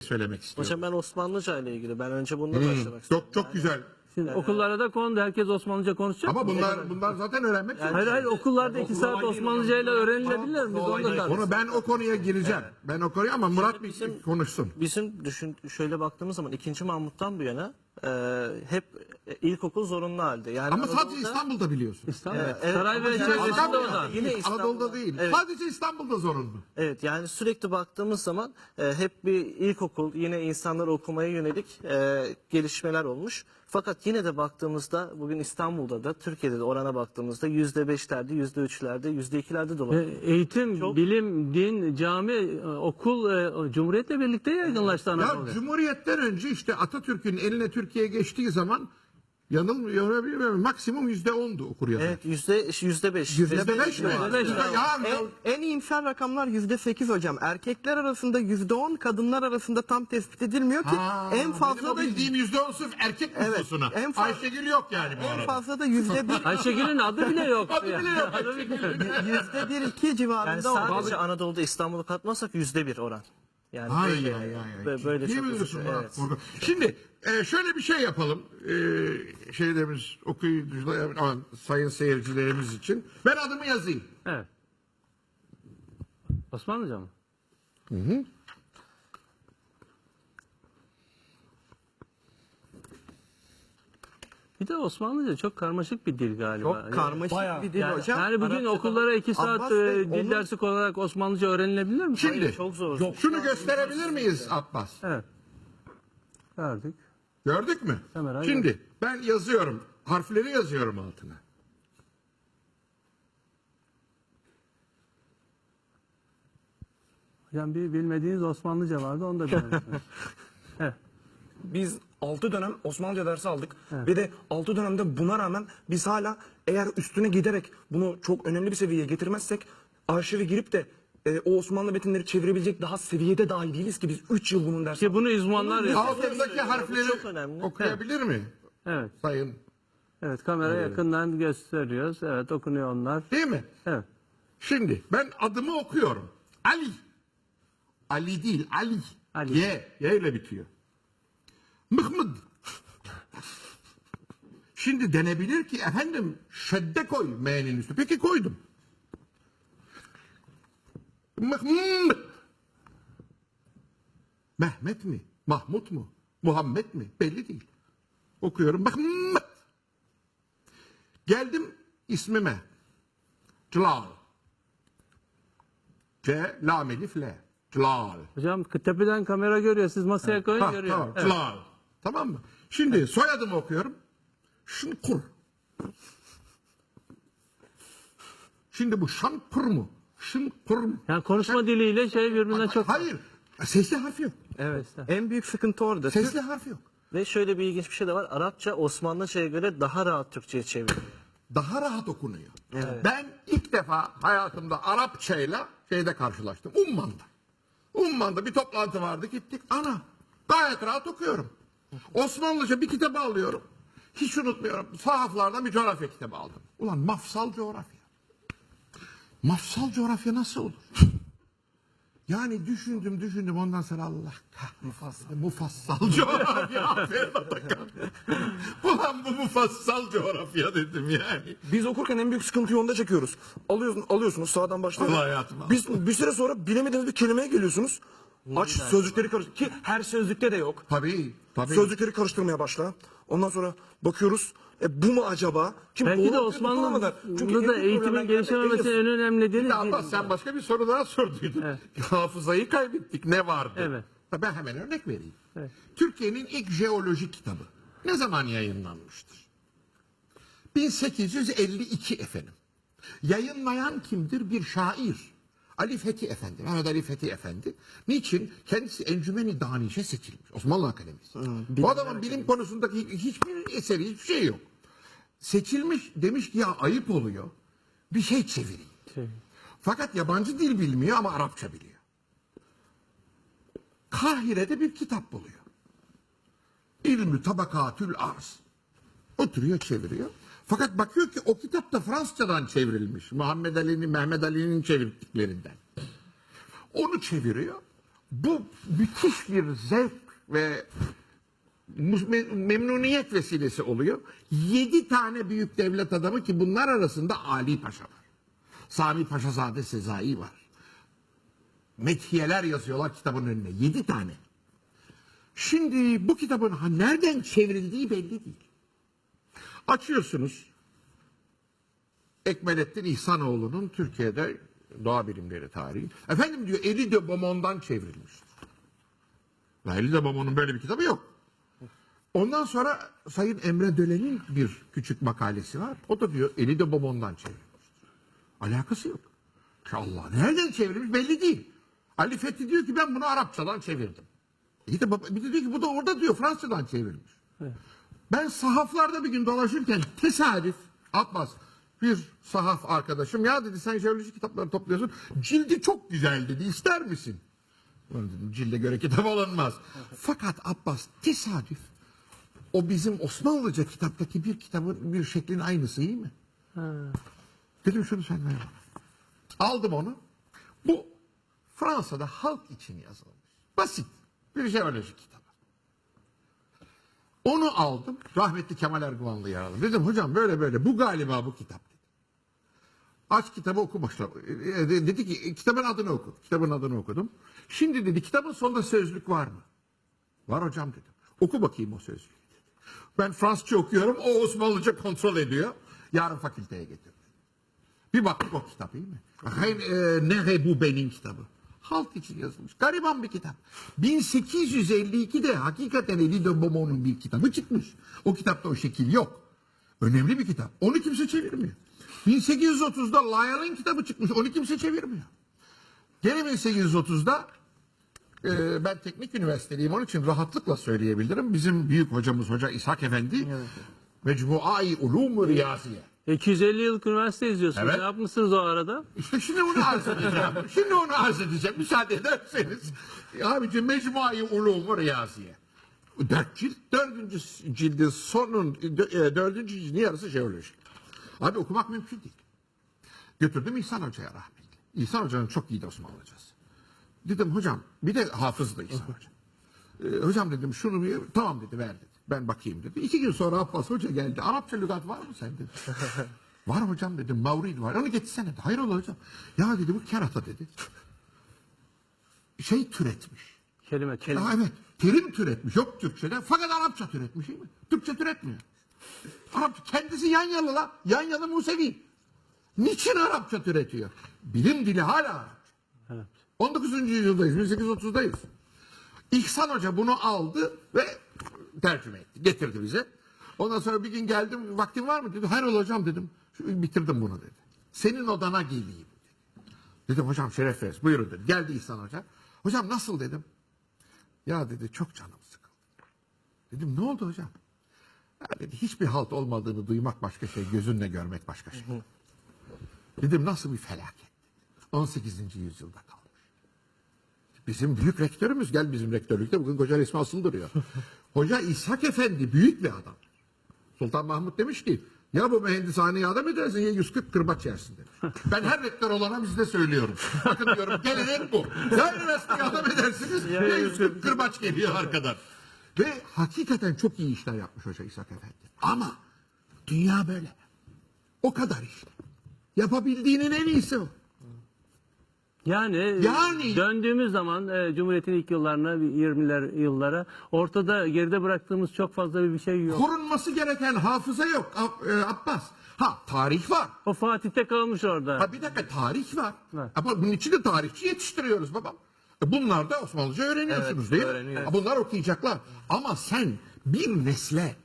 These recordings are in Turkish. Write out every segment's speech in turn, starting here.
söylemek istiyorum. Hocam ben Osmanlıca ile ilgili ben önce bununla Hmm, başlamak istiyorum. çok çok güzel. Şimdi okullara da kondu. Herkes Osmanlıca konuşacak. Ama mı? bunlar bunlar zaten öğrenmek zorunda. Hayır hayır okullarda iki saat Osmanlıca ile öğrenilebilir mi? Biz onu da Onu ben o konuya gireceğim. Ben o konuya ama Murat bir bizim- konuşsun. Bizim düşün şöyle baktığımız zaman 2. Mahmut'tan bu yana e, hep e, ilkokul zorunlu halde. Yani Ama sadece Anadolu'da- İstanbul'da biliyorsun. İstanbul. Evet, Saray ama ve yine çevresinde da. Yine İstanbul'da. Anadolu'da değil. Evet. Sadece İstanbul'da zorunlu. Evet yani sürekli baktığımız zaman e, hep bir ilkokul yine insanlar okumaya yönelik e, gelişmeler olmuş. Fakat yine de baktığımızda bugün İstanbul'da da Türkiye'de de orana baktığımızda yüzde beşlerde, yüzde üçlerde, yüzde ikilerde E, dolanıyor. Eğitim, Çok- bilim, din, cami, e, okul, e, Cumhuriyet'le birlikte yaygınlaştı Ya. Cumhuriyet'ten önce işte Atatürk'ün eline Türkiye geçtiği zaman yanılmıyor bilmiyorum maksimum yüzde ondu okur yazar. Evet yüzde yüzde beş. Yüzde beş mi? Yüzde En, en iyimser rakamlar yüzde sekiz hocam. Erkekler arasında yüzde on, kadınlar arasında tam tespit edilmiyor ki. Ha, en fazla da bildiğim yüzde on sırf erkek Evet, nüfusuna. en fa- Ayşegül yok yani bu en arada. fazla da yüzde bir, Ayşegül'ün adı bile yok. Adı bile yok. Yüzde bir iki Yani civarında o. sadece Anadolu'da İstanbul'u katmazsak yüzde bir oran. Yani Ay böyle, ay. ay. bö- böyle Ciddi çok üzücü. Evet. Şimdi e, şöyle bir şey yapalım. E, şeylerimiz okuyucular aman, sayın seyircilerimiz için. Ben adımı yazayım. Evet. Osmanlıca mı? Bir de Osmanlıca çok karmaşık bir dil galiba. Çok karmaşık bir dil Yani, hocam. yani bugün Arapçada- okullara iki saat Abbas e, Bey, dil onun- dersi olarak Osmanlıca öğrenilebilir mi? Şimdi çok zor. şunu gösterebilir miyiz Abbas? Evet. Gördük. Gördük mü? Kamera Şimdi ben yazıyorum. Harfleri yazıyorum altına. Yani bir bilmediğiniz Osmanlıca vardı onu da bilmiyorum. Biz 6 dönem Osmanlıca dersi aldık ve de 6 dönemde buna rağmen biz hala eğer üstüne giderek bunu çok önemli bir seviyeye getirmezsek arşive girip de e, o Osmanlı metinleri çevirebilecek daha seviyede dahi değiliz ki biz 3 yıl bunun dersi Ki bunu uzmanlar yapıyor. Altındaki harfleri çok önemli. okuyabilir mi? Evet. Sayın. Evet kamera yakından gösteriyoruz. Evet okunuyor onlar. Değil mi? Evet. Şimdi ben adımı okuyorum. Ali. Ali değil Ali. Ali. Y. Y ile bitiyor. Mıhmıd. Şimdi denebilir ki efendim şedde koy M'nin üstü. Peki koydum. Mıhmıd. Mehmet mi? Mahmut mu? Muhammed mi? Belli değil. Okuyorum. Mıhmıd. Geldim ismime. Celal. C, lam, elif, l. Celal. Hocam tepeden kamera görüyor. Siz masaya koyun görüyor. tamam, Evet. Celal. Tamam mı? Şimdi soyadımı okuyorum. Şınkur. Şimdi bu şankur mu? Şınkur mu? Yani konuşma diliyle şey birbirinden çok... Hayır. Sesli harf yok. Evet. En büyük sıkıntı orada. Sesli harf yok. Ve şöyle bir ilginç bir şey de var. Arapça Osmanlıca'ya göre daha rahat Türkçe'ye çeviriyor. Daha rahat okunuyor. Ben ilk defa hayatımda Arapçayla şeyde karşılaştım. Umman'da. Umman'da bir toplantı vardı gittik. Ana gayet rahat okuyorum. Osmanlıca bir kitap alıyorum. Hiç unutmuyorum. Sahaflardan bir coğrafya kitabı aldım. Ulan mafsal coğrafya. Mafsal coğrafya nasıl olur? Yani düşündüm düşündüm ondan sonra Allah kahretsin. Mufassal coğrafya. Aferin Atakan. Ulan bu mufassal coğrafya dedim yani. Biz okurken en büyük sıkıntıyı onda çekiyoruz. Alıyorsun, alıyorsunuz sağdan başlıyor. Allah hayatım. Biz bir süre sonra bilemediğiniz bir kelimeye geliyorsunuz. Aç sözlükleri karıştır. Ki her sözlükte de yok. Tabii tabii. Sözlükleri karıştırmaya başla. Ondan sonra bakıyoruz. E, bu mu acaba? Şimdi Belki de. Osmanlı'da Çünkü da eğitimin biri- en önemli nedeni... Ya Abbas sen başka bir soru daha sorduydun. Hafızayı kaybettik. Ne vardı? Evet. Ben hemen örnek vereyim. Evet. Türkiye'nin ilk jeoloji kitabı ne zaman yayınlanmıştır? 1852 efendim. Yayınlayan kimdir? Bir şair. Ali Fethi Efendi, Mehmet Ali Fethi Efendi. Niçin? Kendisi Encümeni Daniş'e seçilmiş. Osmanlı Akademisi. Bu adamın bilim konusundaki hiçbir eseri, hiçbir şey yok. Seçilmiş demiş ki ya ayıp oluyor. Bir şey çevireyim. Şey, Fakat yabancı dil bilmiyor ama Arapça biliyor. Kahire'de bir kitap buluyor. İlmü tabakatül arz. Oturuyor çeviriyor. Fakat bakıyor ki o kitap da Fransızcadan çevrilmiş. Muhammed Ali'nin, Mehmet Ali'nin çevirdiklerinden. Onu çeviriyor. bu müthiş bir zevk ve memnuniyet vesilesi oluyor. Yedi tane büyük devlet adamı ki bunlar arasında Ali Paşa var. Sami Paşazade Sezai var. Methiyeler yazıyorlar kitabın önüne. Yedi tane. Şimdi bu kitabın nereden çevrildiği belli değil. Açıyorsunuz. Ekmelettin İhsanoğlu'nun Türkiye'de doğa bilimleri tarihi. Efendim diyor Eli de Beaumont'dan çevrilmiştir. Ya Eli de Beaumont'un böyle bir kitabı yok. Ondan sonra Sayın Emre Dölen'in bir küçük makalesi var. O da diyor Eli de Beaumont'dan çevrilmiştir. Alakası yok. Allah nereden çevrilmiş belli değil. Ali Fethi diyor ki ben bunu Arapçadan çevirdim. İyi de bir de diyor ki bu da orada diyor Fransızdan çevrilmiş. Ben sahaflarda bir gün dolaşırken tesadüf Abbas bir sahaf arkadaşım ya dedi sen jeoloji kitapları topluyorsun. Cildi çok güzel dedi ister misin? Ben dedim cilde göre kitap alınmaz. Fakat Abbas tesadüf o bizim Osmanlıca kitaptaki bir kitabın bir şeklin aynısı iyi mi? Dedim şunu senden yap. Aldım onu. Bu Fransa'da halk için yazılmış. Basit bir jeoloji kitabı. Onu aldım. Rahmetli Kemal Erguvanlı'ya aldım. Dedim hocam böyle böyle bu galiba bu kitap dedi. Aç kitabı oku. E, de- Dedi ki kitabın adını oku. Kitabın adını okudum. Şimdi dedi kitabın sonunda sözlük var mı? Var hocam dedim. Oku bakayım o sözlüğü. Ben Fransızca okuyorum. O Osmanlıca kontrol ediyor. Yarın fakülteye getir. Bir baktık o kitap iyi mi? E, ne bu benim kitabı. Halk için yazılmış. Gariban bir kitap. 1852'de hakikaten Elie de Beaumont'un bir kitabı çıkmış. O kitapta o şekil yok. Önemli bir kitap. Onu kimse çevirmiyor. 1830'da Lyell'in kitabı çıkmış. Onu kimse çevirmiyor. Gene 1830'da e, ben teknik üniversiteliyim onun için rahatlıkla söyleyebilirim. Bizim büyük hocamız Hoca İshak Efendi Mecmuai Ulum Riyaziye. 250 yıllık üniversite izliyorsunuz. Evet. Ne yapmışsınız o arada? İşte şimdi onu arz edeceğim. şimdi onu arz edeceğim. Müsaade ederseniz. Abicim Mecmuai Ulum Riyaziye. Dört cilt, dördüncü cildin sonun, e, dördüncü cildin yarısı jeoloji. Abi okumak mümkün değil. Götürdüm İhsan Hoca'ya rahmetli. İhsan Hoca'nın çok iyi Osmanlıcası. Dedim hocam, bir de hafızdı İhsan Hoca. Ee, hocam dedim şunu bir, tamam dedi ver dedi. Ben bakayım dedi. İki gün sonra Abbas Hoca geldi. Arapça lügat var mı sen dedi. var hocam dedim. Mavrid var. Onu getirsene dedi. Hayır ola hocam. Ya dedi bu kerata dedi. Şey türetmiş. Kelime kelime. Ya evet. Terim türetmiş. Yok Türkçe'de. Fakat Arapça türetmiş değil mi? Türkçe türetmiyor. Arapça kendisi yan yalı la. Yan yalı Musevi. Niçin Arapça türetiyor? Bilim dili hala Arapça. Evet. 19. yüzyıldayız. 1830'dayız. İhsan Hoca bunu aldı ve tercüme etti. Getirdi bize. Ondan sonra bir gün geldim. Vaktin var mı? Dedi. Hayır hocam dedim. Şu, bitirdim bunu dedi. Senin odana geleyim. Dedi. Dedim hocam şeref veririz. Buyurun dedi. Geldi İhsan Hoca. Hocam nasıl dedim. Ya dedi çok canım sıkıldı. Dedim ne oldu hocam? Ya dedi hiçbir halt olmadığını duymak başka şey, gözünle görmek başka şey. Dedim nasıl bir felaket? 18. yüzyılda kalmış. Bizim büyük rektörümüz gel bizim rektörlükte bugün koca resmi asıl duruyor. Hoca İshak Efendi büyük bir adam. Sultan Mahmut demiş ki ya bu mühendishaneyi adam edersin ya 140 kırbaç yersin demiş. Ben her rektör olana bizde söylüyorum. Bakın diyorum gelenek bu. Ya üniversiteyi adam edersiniz ya 140 kırbaç geliyor arkadan. Ve hakikaten çok iyi işler yapmış Hoca İshak Efendi. Ama dünya böyle. O kadar işte. Yapabildiğinin en iyisi o. Yani, Yani- döndüğümüz zaman e, Cumhuriyet'in ilk yıllarına 20'ler yıllara ortada geride bıraktığımız çok fazla bir şey yok. Korunması gereken hafıza yok e, Abbas. Ha tarih var. O Fatih'te kalmış orada. Ha bir dakika tarih var. Var. Ama bunun için de tarihçi yetiştiriyoruz babam. E, Bunlar da Osmanlıca öğreniyorsunuz Evet, değil mi? Bunlar okuyacaklar. Ama sen bir nesle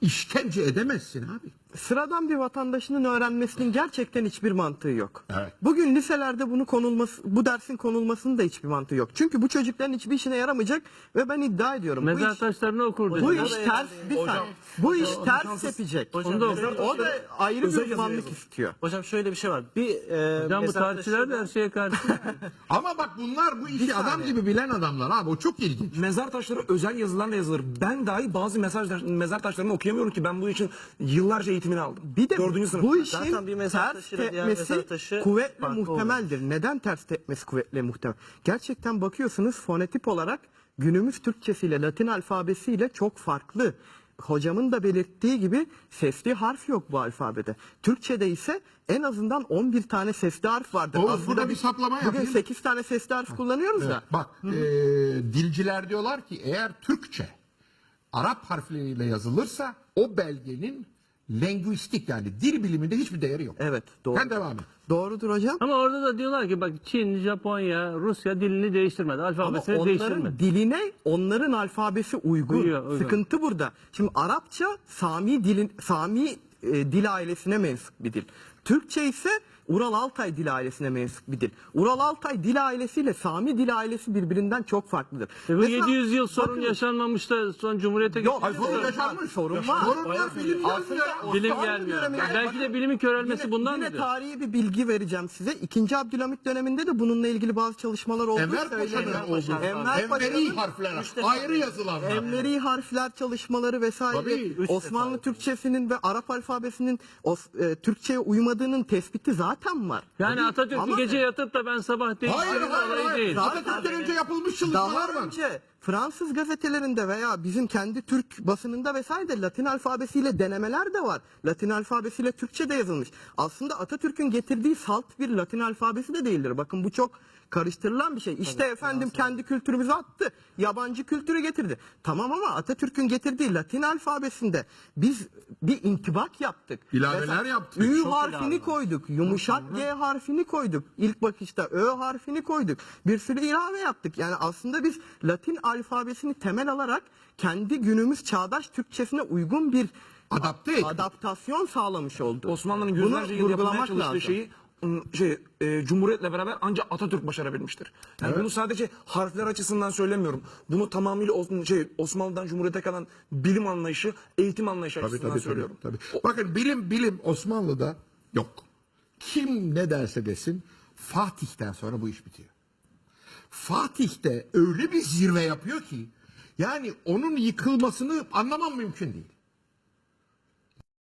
işkence edemezsin abi. Sıradan bir vatandaşının öğrenmesinin gerçekten hiçbir mantığı yok. Evet. Bugün liselerde bunu konulması, bu dersin konulmasının da hiçbir mantığı yok. Çünkü bu çocukların hiçbir işine yaramayacak ve ben iddia ediyorum. bu Mezar iş, taşlarını okur bu iş ters bir saniye. Bu iş ters tepecek. Onu da. O da ayrı bir uzmanlık istiyor. Hocam şöyle bir şey var. Bir e, Hocam bu tarihçiler de her şeye karşı. Ama bak bunlar bu işi adam gibi bilen adamlar abi. O çok ilginç. Mezar taşları özel yazılarla yazılır. Ben dahi bazı mesaj, mezar taşlarını okuyamıyorum ki ben bu için yıllarca eğitim eğitimini aldım. Bir de Dördüncü sınıf. bu işin Zaten bir ters taşıyla diğer mezar tepmesi taşı kuvvetle farklı muhtemeldir. Neden ters tepmesi kuvvetle muhtemel? Gerçekten bakıyorsunuz fonetip olarak günümüz Türkçesiyle Latin alfabesiyle çok farklı. Hocamın da belirttiği gibi sesli harf yok bu alfabede. Türkçede ise en azından 11 tane sesli harf vardır. Oğuz, burada bir saplama Bugün yapayım. 8 tane sesli harf kullanıyoruz da. Bak e, dilciler diyorlar ki eğer Türkçe Arap harfleriyle yazılırsa o belgenin lingüistik yani dil biliminde hiçbir değeri yok. Evet doğru. Sen devam et. Doğrudur hocam. Ama orada da diyorlar ki bak Çin, Japonya, Rusya dilini değiştirmedi. Ama Alfabesini onların değiştirmedi. diline onların alfabesi uygun. Uyuyor, uygun. Sıkıntı burada. Şimdi Arapça Sami dilin Sami e, dil ailesine mensup bir dil. Türkçe ise Ural Altay dil ailesine mensup bir dil. Ural Altay dil ailesiyle Sami dil ailesi birbirinden çok farklıdır. E bu Mesela 700 yıl sorun bakın- yaşanmamış da son Cumhuriyete Yok, geçti. sorun yaşanmış. Sorun var. Sorun var, bilim gelmiyor. Bilim gelmiyor. Belki de bilimin körelmesi Yine- bundan Yine mıdır? tarihi bir bilgi vereceğim size. İkinci Abdülhamit döneminde de bununla ilgili bazı çalışmalar oldu. Enver Paşa'nın oldu. Enver Paşa'nın harfler ayrı yazılanlar. Enveri harfler çalışmaları vesaire Tabii, Osmanlı Türkçesinin ve Arap alfabesinin e, Türkçe'ye uymadığının tespiti zaten var. Yani Atatürk Ama- bir gece yatıp da ben sabah Hayır değiştirdim hayır olayı hayır. değil. Atatürk'ten önce yapılmış çalışmalar Daha var. önce Fransız gazetelerinde veya bizim kendi Türk basınında vesaire de Latin alfabesiyle denemeler de var. Latin alfabesiyle Türkçe de yazılmış. Aslında Atatürk'ün getirdiği salt bir Latin alfabesi de değildir. Bakın bu çok karıştırılan bir şey. İşte efendim kendi kültürümüzü attı. Yabancı kültürü getirdi. Tamam ama Atatürk'ün getirdiği Latin alfabesinde biz bir intibak yaptık. İlaveler Mesela yaptık. Ü Çok harfini koyduk. Yumuşak G harfini koyduk. İlk bakışta Ö harfini koyduk. Bir sürü ilave yaptık. Yani aslında biz Latin alfabesini temel alarak kendi günümüz çağdaş Türkçesine uygun bir Adapte adaptasyon sağlamış olduk. Osmanlı'nın yüzlerce yıl vurgulamak çalıştığı lazım. şeyi ım, şey e, Cumhuriyet'le beraber ancak Atatürk başarabilmiştir. Yani bunu sadece harfler açısından söylemiyorum. Bunu tamamıyla Os- şey Osmanlı'dan Cumhuriyet'e kalan bilim anlayışı, eğitim anlayışı Tabii açısından tabii söylüyorum. tabii. tabii. Bakın bilim bilim Osmanlı'da yok. Kim ne derse desin Fatih'ten sonra bu iş bitiyor. Fatih de öyle bir zirve yapıyor ki yani onun yıkılmasını anlamam mümkün değil.